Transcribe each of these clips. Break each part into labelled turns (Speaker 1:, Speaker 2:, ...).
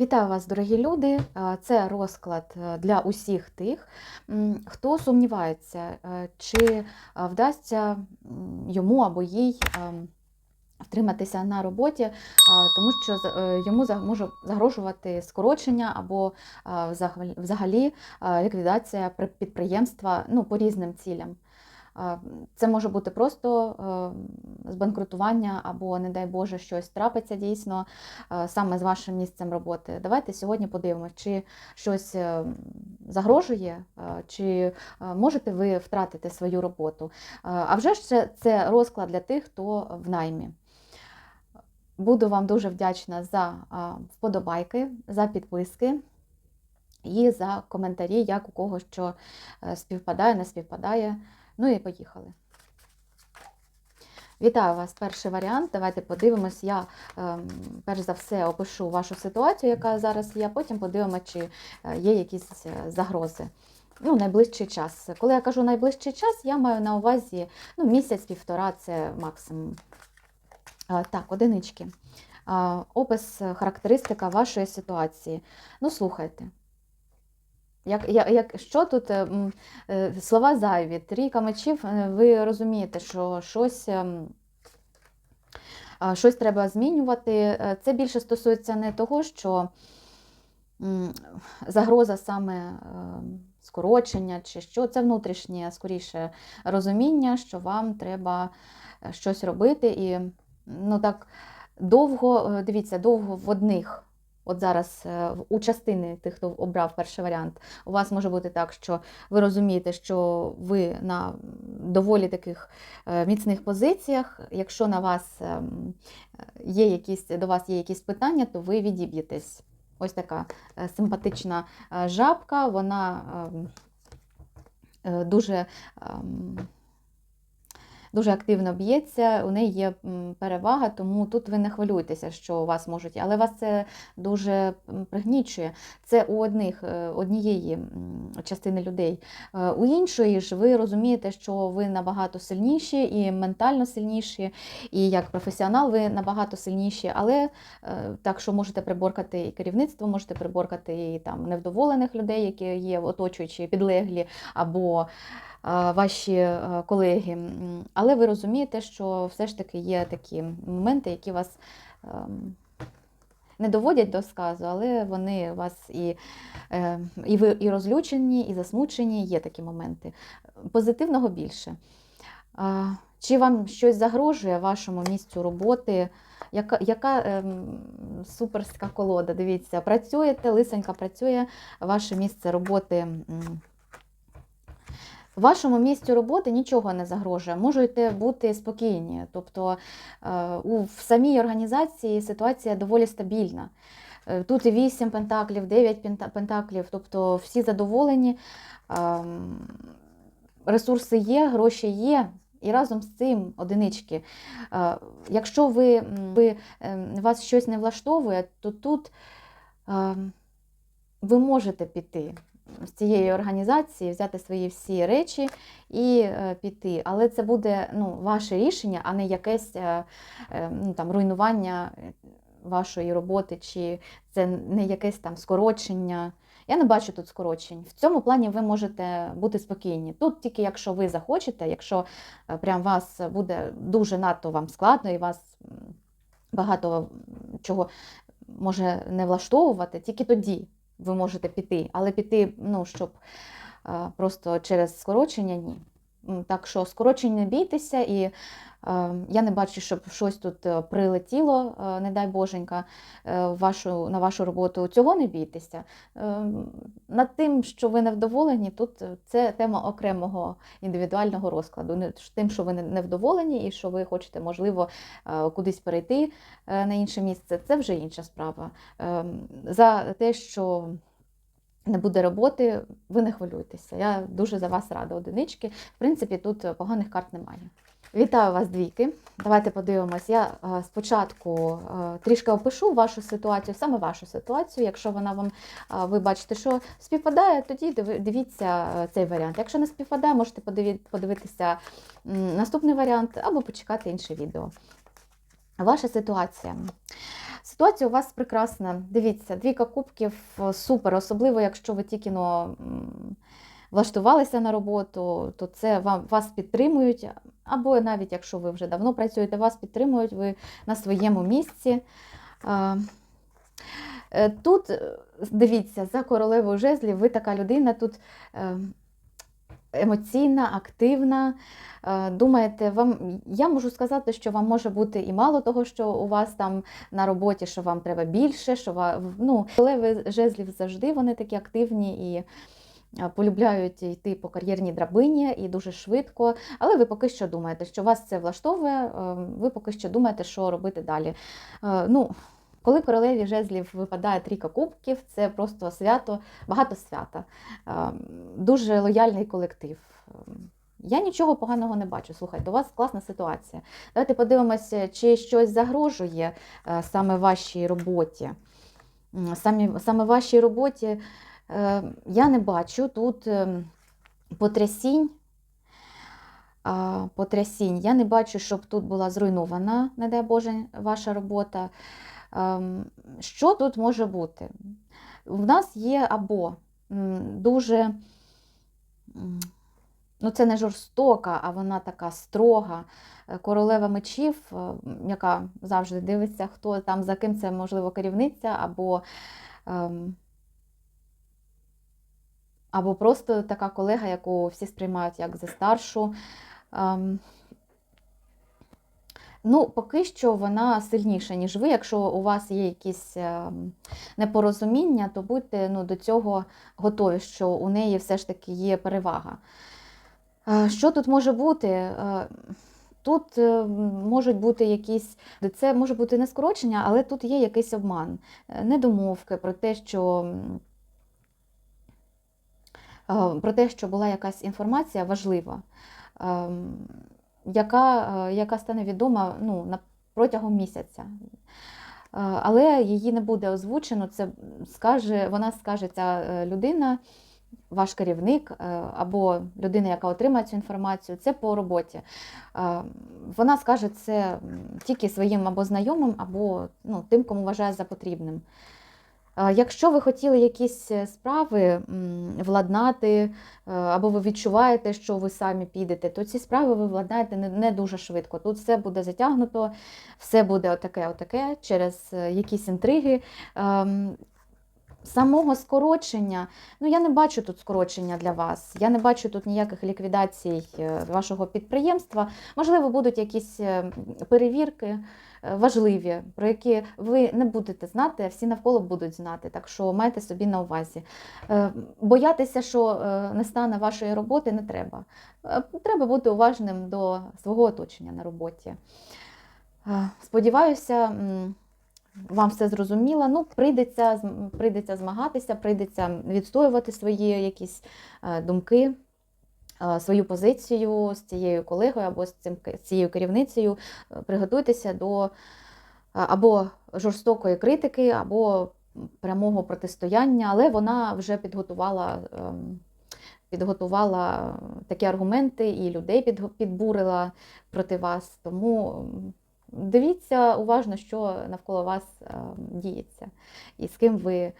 Speaker 1: Вітаю вас, дорогі люди! Це розклад е, для усіх тих, хто сумнівається, е, чи е, вдасться йому або їй втриматися на роботі, тому що йому може загрожувати скорочення або взагалі- ліквідація при- підприємства ну, по різним цілям. Це може бути просто е, збанкрутування або, не дай Боже, щось трапиться дійсно е, саме з вашим місцем роботи. Давайте сьогодні подивимося, чи щось е, загрожує, чи можете ви втратити свою роботу. А вже ж це, розклад для тих, хто в наймі. Буду вам дуже вдячна за вподобайки, за підписки і за коментарі, як у кого що співпадає, не співпадає. Ну і поїхали. Вітаю вас, перший варіант. Давайте подивимось. Я ем, перш за все опишу вашу ситуацію, яка зараз є, потім подивимося, чи е, є якісь е, загрози. Ну, найближчий час. Коли я кажу найближчий час, я маю на увазі ну, місяць-півтора це максимум. Так, одинички. Опис, е, характеристика вашої ситуації. Ну, слухайте. Як, як, як, що тут е, е, слова зайві, трійка мечів, е, ви розумієте, що щось, щось треба змінювати. Це більше стосується не того, що загроза саме скорочення чи що, це внутрішнє, скоріше, розуміння, що вам треба щось робити. І ну так довго, дивіться, довго в одних. От зараз е, у частини тих, хто обрав перший варіант, у вас може бути так, що ви розумієте, що ви на доволі таких е, міцних позиціях. Якщо на вас ем, є якісь, до вас є якісь питання, то ви відіб'єтесь. Ось така е, симпатична жабка, вона ем, дуже. Дуже активно б'ється, у неї є перевага, тому тут ви не хвилюйтеся, що у вас можуть, але вас це дуже пригнічує. Це у одних, е, однієї частини людей. Е, У іншої ж ви розумієте, що ви набагато сильніші і ментально сильніші, і як професіонал ви набагато сильніші, але е, так, що можете приборкати і керівництво, можете приборкати і там невдоволених людей, які є оточуючі, підлеглі, або ваші е, колеги. Але ви розумієте, що все ж таки є такі моменти, які вас ем, не доводять до сказу, але вони вас і, е, і ви і розлючені, і засмучені. Є такі моменти. Позитивного більше. Чи вам щось загрожує вашому місцю роботи? Яка, яка ем, суперська колода? Дивіться, працюєте, лисенька працює, ваше місце роботи. Вашому місцю роботи нічого не загрожує, можете бути спокійні. Тобто е, у в самій організації ситуація доволі стабільна. Е, Тут і 8 пентаклів, 9 пентаклів, тобто всі задоволені, ем, ресурси є, гроші є. І разом з цим одинички. Е, Якщо ви, ви, ем, вас щось не влаштовує, то тут ем, ви можете піти з цієї організації, взяти свої всі речі і е, піти. Але це буде ну, ваше рішення, а не якесь е, е, ну, там, руйнування вашої роботи, чи це не якесь там скорочення. Я не бачу тут скорочень. В цьому плані ви можете бути спокійні. Тут тільки якщо ви захочете, якщо прям вас буде дуже надто вам складно і вас багато чого може не влаштовувати, тільки тоді ви можете піти. Але піти, ну, щоб е, просто через скорочення ні. Так що скорочень не бійтеся, і е, я не бачу, щоб щось тут е, прилетіло, е, не дай боженька, е, вашу, на вашу роботу. Цього не бійтеся. Е, над тим, що ви невдоволені, тут е, це тема окремого індивідуального розкладу. Тим, що ви невдоволені і що ви хочете, можливо, е, кудись перейти е, на інше місце, це вже інша справа. Е, За те, що не буде роботи, ви не хвилюйтеся. Я дуже за вас рада, одинички. В принципі, тут поганих карт немає. Вітаю вас, двійки. Давайте подивимось. Я е, спочатку е, трішки опишу вашу ситуацію, саме вашу ситуацію. Якщо вона вам е, ви бачите, що співпадає, тоді дивіться цей варіант. Якщо не співпадає, можете подивитися наступний варіант або почекати інше відео. Ваша ситуація. Ситуація у вас прекрасна. Дивіться, двійка кубків е, супер, особливо якщо ви тільки но, влаштувалися на роботу, то це вам, вас підтримують. Або навіть якщо ви вже давно працюєте, вас підтримують, ви на своєму місці. Е, Тут, е, дивіться, за королевою жезлів, ви така людина тут емоційна, активна. Е, Думаєте, вам я можу сказати, що вам може бути і мало того, що у вас там на роботі, що вам треба більше, що вам, ну, королеви жезлів завжди вони такі активні і е, полюбляють йти по кар'єрній драбині і дуже швидко. Але ви поки що думаєте, що вас це влаштовує, е, ви поки що думаєте, що робити далі. Ну, коли королеві жезлів випадає трійка кубків, це просто свято, багато свята, Е, дуже лояльний колектив. Е, Я нічого поганого не бачу. Слухайте, у вас класна ситуація. Давайте подивимося, чи щось загрожує е, саме вашій роботі. Самі, саме вашій роботі я не бачу тут потрясінь. Потрясінь. Я не бачу, щоб тут була зруйнована, не дай Боже, ваша робота. Ем, Що тут може бути? В нас є або дуже, ну це не жорстока, а вона така строга е, королева мечів, е, яка завжди дивиться, хто там за ким це, можливо, керівниця, або, ем, або просто така колега, яку всі сприймають як за старшу. Ну, поки що вона сильніша, ніж ви. Якщо у вас є якісь ем, непорозуміння, то будьте ну, до цього готові, що у неї все ж таки є перевага. Е, Що тут може бути? Е, Тут е, можуть бути якісь, це може бути не скорочення, але тут є якийсь обман, недомовки про те, що про те, що була якась інформація важлива, ем, яка, е, яка стане відома ну, на, протягом місяця. Е, Але її не буде озвучено, це скаже, вона скаже ця е, людина, ваш керівник або людина, яка отримає цю інформацію, це по роботі. Вона скаже це тільки своїм або знайомим, або ну, тим, кому вважає за потрібним. Якщо ви хотіли якісь е, справи владнати, е, або ви відчуваєте, що ви самі підете, то ці справи ви владнаєте не, дуже швидко. Тут все буде затягнуто, все буде отаке, отаке через е, якісь інтриги. Самого скорочення, ну я не бачу тут скорочення для вас. Я не бачу тут ніяких ліквідацій е, вашого підприємства. Можливо, будуть якісь е, перевірки е, важливі, про які ви не будете знати, а всі навколо будуть знати. Так що майте собі на увазі. Боятися, що не стане вашої роботи, не треба. Треба бути уважним до свого оточення на роботі. Сподіваюся. Вам все зрозуміло. Ну, прийдеться, прийдеться змагатися, прийдеться відстоювати свої якісь е, думки, е, свою позицію з цією колегою або з, цим, з цією керівницею. Е, Приготуйтеся до або жорстокої критики, або прямого протистояння, але вона вже підготувала. ем, Підготувала такі аргументи і людей підбурила проти вас. Тому Дивіться уважно, що навколо вас е, діється, і з ким ви е,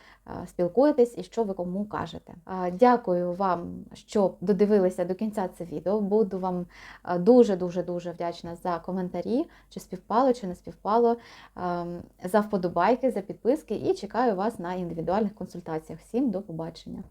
Speaker 1: спілкуєтесь, і що ви кому кажете. Е, Дякую вам, що додивилися до кінця це відео. Буду вам е, дуже вдячна за коментарі, чи співпало, чи не співпало, за вподобайки, за підписки і чекаю вас на індивідуальних консультаціях. Всім до побачення!